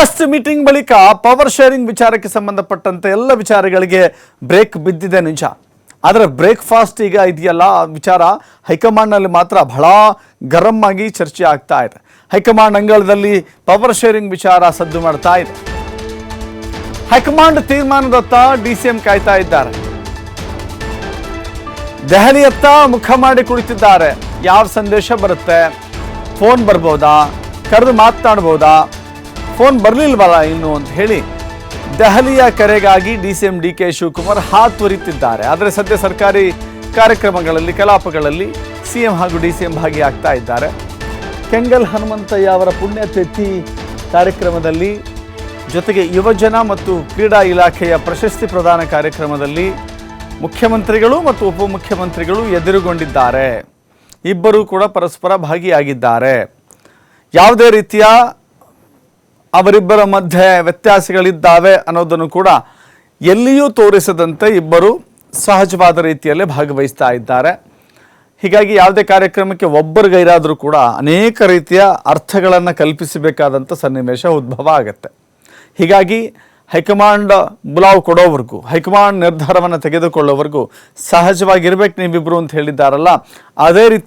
Last meeting ಬಳಿಕ power sharing ವಿಚಾರಕ್ಕೆ ಸಂಬಂಧಪಟ್ಟಂತೆ ಎಲ್ಲ ವಿಚಾರಗಳಿಗೆ ಬ್ರೇಕ್ ಬಿದ್ದಿದೆ ನಿಜ. ಆದರೆ ಬ್ರೇಕ್ಫಾಸ್ಟ್ ಈಗ ಇದೆಯಲ್ಲ ವಿಚಾರ ಹೈಕಮಾಂಡ್ನಲ್ಲಿ ಮಾತ್ರ ಬಹಳ ಗರಂ ಆಗಿ ಚರ್ಚೆ ಆಗ್ತಾ ಇದೆ. ಹೈಕಮಾಂಡ್ ಅಂಗಳದಲ್ಲಿ ಪವರ್ ಶೇರಿಂಗ್ ವಿಚಾರ ಸದ್ದು ಮಾಡ್ತಾ ಇದೆ. ಹೈಕಮಾಂಡ್ ತೀರ್ಮಾನದತ್ತ ಡಿ ಸಿ ಎಂ ಕಾಯ್ತಾ ಇದ್ದಾರೆ. ದೆಹಲಿಯತ್ತ ಮುಖ ಮಾಡಿ ಕುಳಿತಿದ್ದಾರೆ. ಯಾವ ಸಂದೇಶ ಬರುತ್ತೆ? ಫೋನ್ ಬರ್ಬೋದಾ? ಕರೆದು ಮಾತನಾಡ್ಬೋದಾ? ಫೋನ್ ಬರಲಿಲ್ವಲ್ಲ ಇನ್ನು ಅಂತ ಹೇಳಿ ದೆಹಲಿಯ ಕರೆಗಾಗಿ D C M D K Shivakumar ಹಾತೊರಿತಿದ್ದಾರೆ ಆದರೆ ಸದ್ಯ ಸರ್ಕಾರಿ ಕಾರ್ಯಕ್ರಮಗಳಲ್ಲಿ, ಕಲಾಪಗಳಲ್ಲಿ ಸಿ ಎಂ ಹಾಗೂ ಡಿ ಸಿ ಎಂ ಭಾಗಿಯಾಗ್ತಾ ಇದ್ದಾರೆ. ಕೆಂಗಲ್ ಹನುಮಂತಯ್ಯ ಅವರ ಪುಣ್ಯತಿಥಿ ಕಾರ್ಯಕ್ರಮದಲ್ಲಿ ಜೊತೆಗೆ ಯುವಜನ ಮತ್ತು ಕ್ರೀಡಾ ಇಲಾಖೆಯ ಪ್ರಶಸ್ತಿ ಪ್ರದಾನ ಕಾರ್ಯಕ್ರಮದಲ್ಲಿ ಮುಖ್ಯಮಂತ್ರಿಗಳು ಮತ್ತು ಉಪಮುಖ್ಯಮಂತ್ರಿಗಳು ಎದುರುಗೊಂಡಿದ್ದಾರೆ. ಇಬ್ಬರೂ ಕೂಡ ಪರಸ್ಪರ ಭಾಗಿಯಾಗಿದ್ದಾರೆ. ಯಾವುದೇ ರೀತಿಯ ಅವರಿಬ್ಬರ ಮಧ್ಯೆ ವ್ಯತ್ಯಾಸಗಳಿದ್ದಾವೆ ಅನ್ನೋದನ್ನು ಕೂಡ ಎಲ್ಲಿಯೂ ತೋರಿಸದಂತೆ ಇಬ್ಬರು ಸಹಜವಾದ ರೀತಿಯಲ್ಲೇ ಭಾಗವಹಿಸ್ತಾ ಇದ್ದಾರೆ. ಹೀಗಾಗಿ ಯಾವುದೇ ಕಾರ್ಯಕ್ರಮಕ್ಕೆ ಒಬ್ಬರು ಗೈರಾದರೂ ಕೂಡ ಅನೇಕ ರೀತಿಯ ಅರ್ಥಗಳನ್ನು ಕಲ್ಪಿಸಬೇಕಾದಂಥ ಸನ್ನಿವೇಶ ಉದ್ಭವ ಆಗುತ್ತೆ. ಹೀಗಾಗಿ ಹೈಕಮಾಂಡ್ ಬುಲಾವ್ ಕೊಡೋವರೆಗೂ, ಹೈಕಮಾಂಡ್ ನಿರ್ಧಾರವನ್ನು ತೆಗೆದುಕೊಳ್ಳೋವರೆಗೂ ಸಹಜವಾಗಿರ್ಬೇಕು ನೀವಿಬ್ಬರು ಅಂತ ಹೇಳಿದ್ದಾರಲ್ಲ, ಅದೇ ರೀತಿ